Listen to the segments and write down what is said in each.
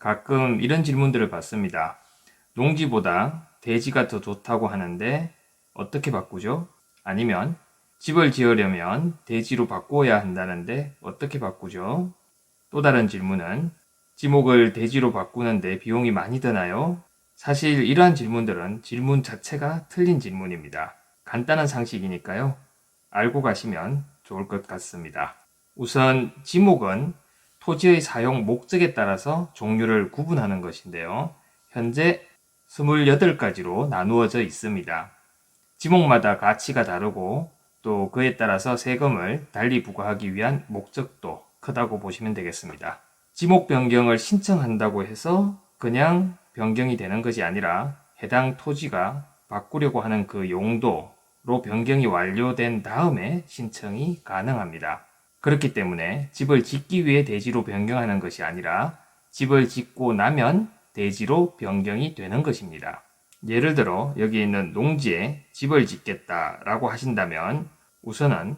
가끔 이런 질문들을 받습니다. 농지보다 대지가 더 좋다고 하는데 어떻게 바꾸죠? 아니면 집을 지으려면 대지로 바꾸어야 한다는데 어떻게 바꾸죠? 또 다른 질문은 지목을 대지로 바꾸는데 비용이 많이 드나요? 사실 이러한 질문들은 질문 자체가 틀린 질문입니다. 간단한 상식이니까요. 알고 가시면 좋을 것 같습니다. 우선 지목은 토지의 사용 목적에 따라서 종류를 구분하는 것인데요. 현재 28가지로 나누어져 있습니다. 지목마다 가치가 다르고 또 그에 따라서 세금을 달리 부과하기 위한 목적도 크다고 보시면 되겠습니다. 지목 변경을 신청한다고 해서 그냥 변경이 되는 것이 아니라 해당 토지가 바꾸려고 하는 그 용도로 변경이 완료된 다음에 신청이 가능합니다. 그렇기 때문에 집을 짓기 위해 대지로 변경하는 것이 아니라 집을 짓고 나면 대지로 변경이 되는 것입니다. 예를 들어 여기 있는 농지에 집을 짓겠다라고 하신다면 우선은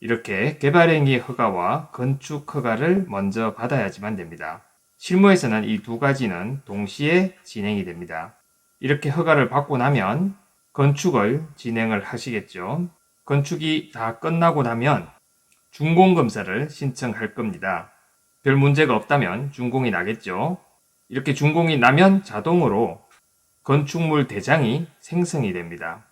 이렇게 개발행위 허가와 건축 허가를 먼저 받아야지만 됩니다. 실무에서는 이 두 가지는 동시에 진행이 됩니다. 이렇게 허가를 받고 나면 건축을 진행을 하시겠죠. 건축이 다 끝나고 나면 준공검사를 신청할 겁니다. 별 문제가 없다면 준공이 나겠죠. 이렇게 준공이 나면 자동으로 건축물 대장이 생성이 됩니다.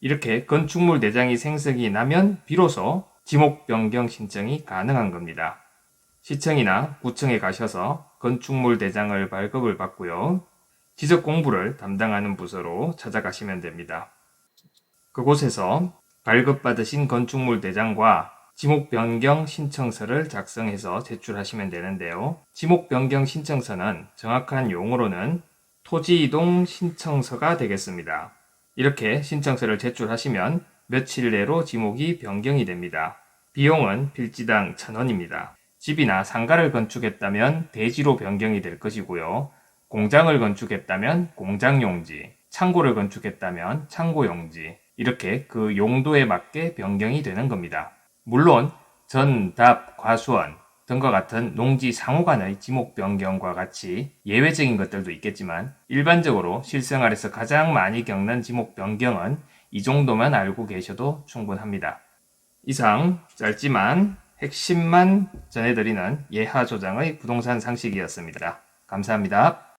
이렇게 건축물 대장이 생성이 나면 비로소 지목 변경 신청이 가능한 겁니다. 시청이나 구청에 가셔서 건축물 대장을 발급을 받고요. 지적 공부를 담당하는 부서로 찾아가시면 됩니다. 그곳에서 발급받으신 건축물 대장과 지목 변경 신청서를 작성해서 제출하시면 되는데요. 지목 변경 신청서는 정확한 용어로는 토지 이동 신청서가 되겠습니다. 이렇게 신청서를 제출하시면 며칠 내로 지목이 변경이 됩니다. 비용은 필지당 1000원입니다. 집이나 상가를 건축했다면 대지로 변경이 될 것이고요. 공장을 건축했다면 공장용지, 창고를 건축했다면 창고용지, 이렇게 그 용도에 맞게 변경이 되는 겁니다. 물론 전, 답, 과수원 등과 같은 농지 상호 간의 지목 변경과 같이 예외적인 것들도 있겠지만 일반적으로 실생활에서 가장 많이 겪는 지목 변경은 이 정도만 알고 계셔도 충분합니다. 이상 짧지만 핵심만 전해드리는 예하 조장의 부동산 상식이었습니다. 감사합니다.